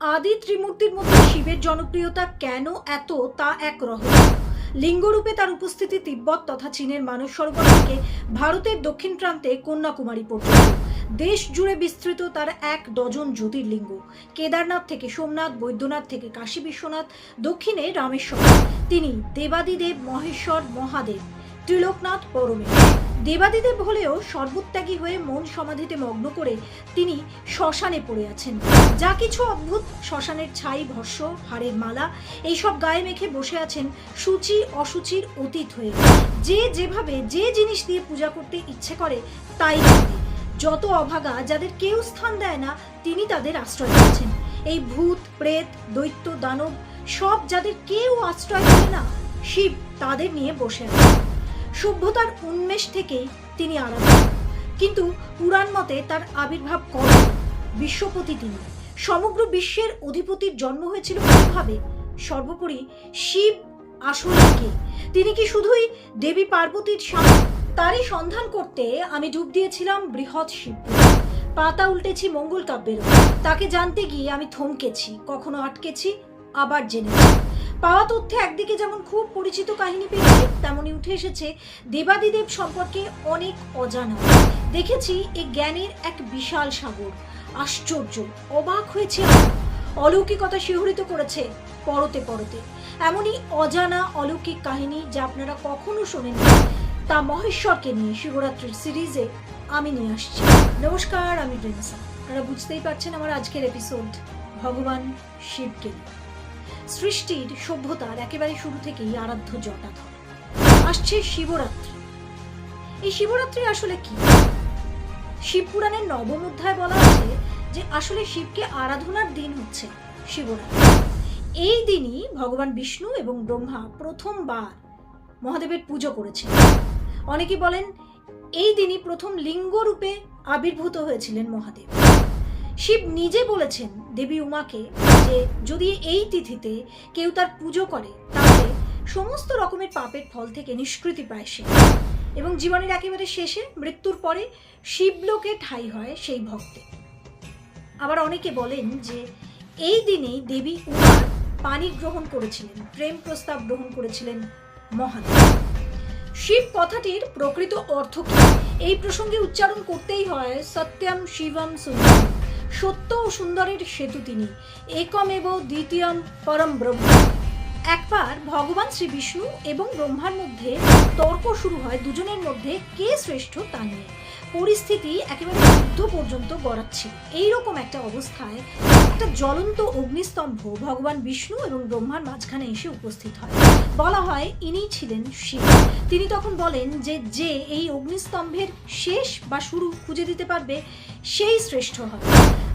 আদি ত্রিমূর্তির মধ্যে শিবের জনপ্রিয়তা কেন এত তা এক রহস্য। লিঙ্গরূপে তার উপস্থিতি তিব্বত তথা চীনের মানস সরোবর থেকে ভারতের দক্ষিণ প্রান্তে কন্যাকুমারী পর্যন্ত। দেশ জুড়ে বিস্তৃত তার এক ডজন জ্যোতির্লিঙ্গ। কেদারনাথ থেকে সোমনাথ, বৈদ্যনাথ থেকে কাশী বিশ্বনাথ, দক্ষিণে রামেশ্বর। তিনি দেবাদিদেব, মহেশ্বর, মহাদেব, ত্রিলোকনাথ পরমেশ্বর দেবাদিদেব হলেও সর্বত্যাগী হয়ে মন সমাধিতে মগ্ন করে তিনি শ্মশানে পড়ে আছেন। যা কিছু অদ্ভুত, শ্মশানের ছাই, ভস্য, হাড়ের মালা, এইসব গায়ে মেখে বসে আছেন সূচি অসুচির অতীত হয়ে। যে যেভাবে যে জিনিস দিয়ে পূজা করতে ইচ্ছে করে, তাই যত অভাগা যাদের কেউ স্থান দেয় না, তিনি তাদের আশ্রয় দিয়েছেন এই ভূত, প্রেত, দৈত্য, দানব, সব যাদের কেউ আশ্রয় দেয় না, শিব তাদের নিয়ে বসে আছেন। সভ্যতার উন্মেষ থেকেই তিনি আরাধ্য কিন্তু পুরাণ মতে তার আবির্ভাব কবে বিশ্বপতি তিনি। সমগ্র বিশ্বের অধিপতির জন্ম হয়েছিল কীভাবে? সর্বোপরি শিব আসলে কে তিনি কি শুধুই দেবী পার্বতীর স্বামী? তারই সন্ধান করতে আমি ডুব দিয়েছিলাম বৃহৎ শিব। পাতা উল্টেছি মঙ্গল কাব্যের তাকে জানতে গিয়ে আমি থমকেছি, কখনো আটকেছি, আবার জেনেছি। পাওয়া তথ্যে একদিকে যেমন খুব পরিচিত কাহিনী পেয়েছি তেমনি উঠে এসেছে দেবাদিদেব সম্পর্কে অনেক অজানা। দেখেছি এই জ্ঞানের এক বিশাল সাগর। আশ্চর্য, অবাক হয়েছে অলৌকিকতা শিহরিত করেছে পরতে পরতে। এমনই অজানা অলৌকিক কাহিনী যা আপনারা কখনো শোনেননি। তা মহেশ্বরকে নিয়ে শিবরাত্রির সিরিজে আমি নিয়ে আসছি। নমস্কার, আমি রেনেসা আপনারা বুঝতেই পারছেন আমার আজকের এপিসোড ভগবান শিবকে নিয়ে। সৃষ্টির সভ্যতার একেবারে শুরু থেকেই আরাধ্য জটাধর আসছে শিবরাত্রি। এই শিবরাত্রি আসলে কি? শিবপুরাণের নবম অধ্যায় বলা আছে যে আসলে শিবকে আরাধনার দিন হচ্ছে শিবরাত্রি। এই দিনই ভগবান বিষ্ণু এবং ব্রহ্মা প্রথমবার মহাদেবের পুজো করেছেন। অনেকে বলেন এই দিনই প্রথম লিঙ্গ রূপে আবির্ভূত হয়েছিলেন মহাদেব। শিব নিজে বলেছেন দেবী উমাকে যে যদি এই তিথিতে কেউ তার পুজো করে, তাহলে সমস্ত রকমের পাপের ফল থেকে নিষ্কৃতি পায় সে। এবং জীবনের একেবারে শেষে মৃত্যুর পরে শিবলোকে ঠাই হয় সেই ভক্তে। আবার অনেকে বলেন যে এই দিনেই দেবী উমা পানি গ্রহণ করেছিলেন, প্রেম প্রস্তাব গ্রহণ করেছিলেন মহাদেব। শিব কথাটির প্রকৃত অর্থ কি? এই প্রসঙ্গে উচ্চারণ করতেই হয় সত্যম শিবম সুন্দরম। সত্য ও সুন্দরের সেতু তিনি। একমেব দ্বিতীয়ম পরম ব্রহ্ম। একবার ভগবান শ্রী বিষ্ণু এবং ব্রহ্মার মধ্যে তর্ক শুরু হয় দুজনের মধ্যে কে শ্রেষ্ঠ তা নিয়ে। পরিস্থিতি একেবারে যুদ্ধ পর্যন্ত গড়াচ্ছে। এইরকম একটা অবস্থায় একটা জ্বলন্ত অগ্নিস্তম্ভ ভগবান বিষ্ণু এবং ব্রহ্মার মাঝখানে এসে উপস্থিত হয়। বলা হয় ইনি ছিলেন শিব। তিনি তখন বলেন যে যে এই অগ্নিস্তম্ভের শেষ বা শুরু খুঁজে দিতে পারবে, সেই শ্রেষ্ঠ হবে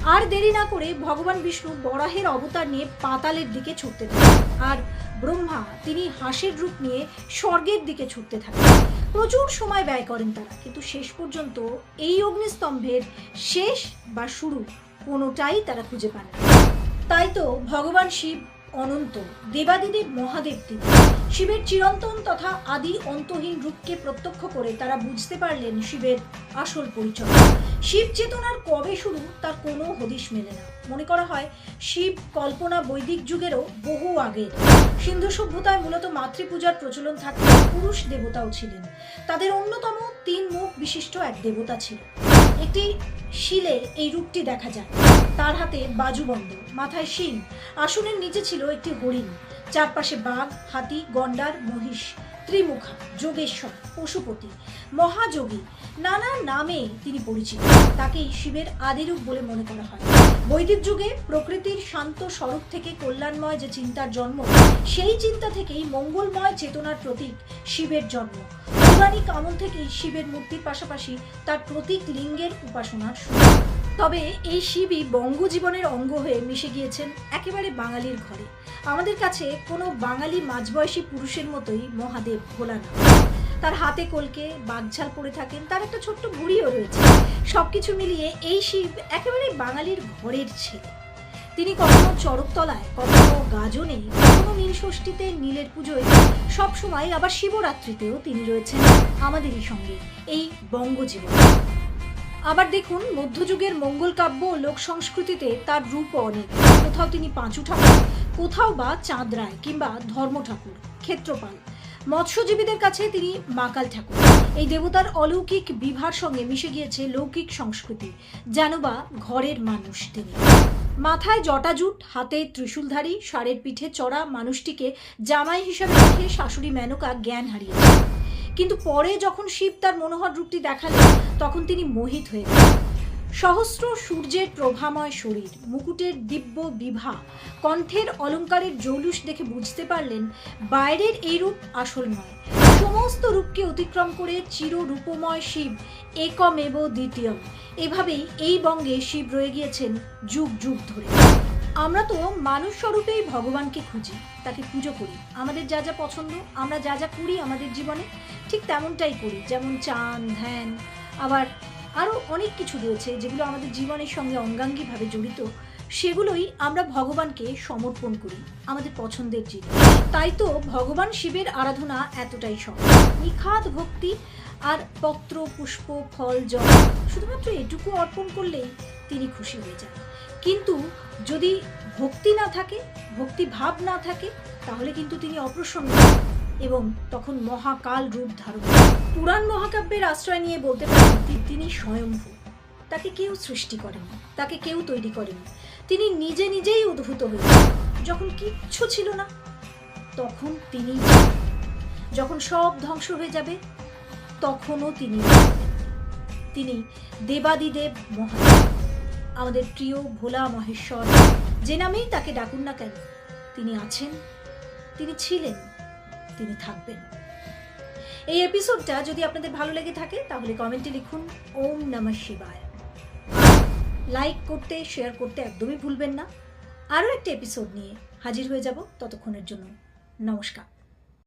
আর দেরি না করে ভগবান বিষ্ণু বরাহের অবতার নিয়ে পাতালের দিকে ছুটতে থাকেন। আর ব্রহ্মা তিনি হাসির রূপ নিয়ে স্বর্গের দিকে ছুটতে থাকেন। প্রচুর সময় ব্যয় করেন তারা, কিন্তু শেষ পর্যন্ত এই অগ্নিস্তম্ভের শেষ বা শুরু কোনোটাই তারা খুঁজে পান তাই তো ভগবান শিব অনন্ত, দেবাদিদেব মহাদেব তিনি। শিবের চিরন্তন তথা আদি অন্তহীন রূপকে প্রত্যক্ষ করে তারা বুঝতে পারলেন শিবের আসল পরিচয়। শিব চেতনার কবে শুরু তার কোনো হদিশ মেলে না। মনে করা হয়, শিব কল্পনা বৈদিক যুগেরও বহু আগের সিন্ধু সভ্যতায় মূলত মাতৃপূজার প্রচলন থাকলে পুরুষ দেবতাও ছিলেন। তাদের অন্যতম তিন মুখ বিশিষ্ট এক দেবতা ছিল। একটি শিলে এই রূপটি দেখা যায়। তার হাতে বাজুবন্ধ মাথায় শিং। আসনের নিচে ছিল একটি হরিণ। চারপাশে বাঘ, হাতি, গন্ডার, মহিষ। ত্রিমুখা, যোগেশ্বর, পশুপতি, মহাযোগী, নানা নামে তিনি পরিচিত। তাকেই শিবের আদিরূপ বলে মনে করা হয়। বৈদিক যুগে প্রকৃতির শান্ত স্বরূপ থেকে কল্যাণময় যে চিন্তার জন্ম, সেই চিন্তা থেকেই মঙ্গলময় চেতনার প্রতীক শিবের জন্ম। পৌরাণিক আমল থেকেই শিবের মূর্তির পাশাপাশি তার প্রতীক লিঙ্গের উপাসনার তবে এই শিবই বঙ্গ জীবনের অঙ্গ হয়ে মিশে গিয়েছেন একেবারে বাঙালির ঘরে। আমাদের কাছে কোনো বাঙালি মাঝবয়সী পুরুষের মতোই মহাদেব ভোলানাথ তার হাতে কলকে বাগঝাল পড়ে থাকেন, তার একটা ছোট্ট বুড়িও রয়েছে। সবকিছু মিলিয়ে এই শিব একেবারে বাঙালির ঘরের ছেলে। তিনি কখনো চড়কতলায় কখনো গাজনে, কখনো নীলষষ্ঠীতে নীলের পুজোয়, সবসময় আবার শিবরাত্রিতেও তিনি রয়েছেন আমাদেরই সঙ্গে এই বঙ্গজীবন। আবার দেখুন, মধ্যযুগের মঙ্গল কাব্য ও লোক সংস্কৃতিতে তার রূপ অনেক। কোথাও তিনি পাঁচু ঠাকুর, কোথাও বা চাঁদ রায় কিংবা ধর্ম ঠাকুর, ক্ষেত্রপাল। মৎস্যজীবীদের কাছে তিনি মাকাল ঠাকুর। এই দেবতার অলৌকিক বিভার সঙ্গে মিশে গিয়েছে লৌকিক সংস্কৃতি যেন বা ঘরের মানুষ তিনি। মাথায় জটাজুট, হাতে ত্রিশূলধারী, ষাঁড়ের পিঠে চড়া মানুষটিকে জামাই হিসাবে রেখে শাশুড়ি মেনকা জ্ঞান হারিয়েছে কিন্তু পরে যখন শিব তার মনোহর রূপটি দেখালেন, তখন তিনি মোহিত হয়ে গেলেন। সহস্র সূর্যের প্রভাময় শরীর, মুকুটের দিব্য বিভা, কণ্ঠের অলঙ্কারের জৌলুস দেখে বুঝতে পারলেন, বাইরের এই রূপ আসল নয়। সমস্ত রূপকে অতিক্রম করে চির রূপময় শিব, একমেব দ্বিতীয় এভাবেই এই বঙ্গে শিব রয়ে গিয়েছেন যুগ যুগ ধরে। আমরা তো মানুষ স্বরূপেই ভগবানকে খুঁজি, তাকে পুজো করি। আমাদের যা যা পছন্দ, আমরা যা যা করি আমাদের জীবনে, ঠিক তেমনটাই করি। যেমন চান, ধ্যান, আবার আরও অনেক কিছু রয়েছে যেগুলো আমাদের জীবনের সঙ্গে অঙ্গাঙ্গিভাবে জড়িত। সেগুলোই আমরা ভগবানকে সমর্পণ করি, আমাদের পছন্দের জিনিস। তাই তো ভগবান শিবের আরাধনা এতটাই সহজ। নিখাদ ভক্তি আর পত্র, পুষ্প, ফল, জল, শুধুমাত্র এটুকু অর্পণ করলেই তিনি খুশি হয়ে যান। কিন্তু যদি ভক্তি না থাকে, ভক্তি ভাব না থাকে, তাহলে কিন্তু তিনি অপ্রসন্ন এবং তখন মহাকাল রূপ ধারণ পুরাণ মহাকাব্যের আশ্রয় নিয়ে বলতে পারেন, তিনি স্বয়ংভূ। তাকে কেউ সৃষ্টি করেনি, তাকে কেউ তৈরি করেনি। তিনি নিজে নিজেই উদ্ভূত হয়েছেন যখন কিচ্ছু ছিল না, তখন তিনি যখন সব ধ্বংস হয়ে যাবে, তখনও তিনি তিনি দেবাদিদেব মহাদেব, আমাদের প্রিয় ভোলা মহেশ্বর, যে নামেই তাকে ডাকুন না কেন, তিনি আছেন, তিনি ছিলেন, তিনি থাকবেন। এই এপিসোডটা যদি আপনাদের ভালো লেগে থাকে, তাহলে কমেন্টে লিখুন, ওম নমঃ শিবায়। লাইক করতে শেয়ার করতে একদমই ভুলবেন না। আরও একটি এপিসোড নিয়ে হাজির হয়ে যাব ততক্ষণের জন্য। নমস্কার।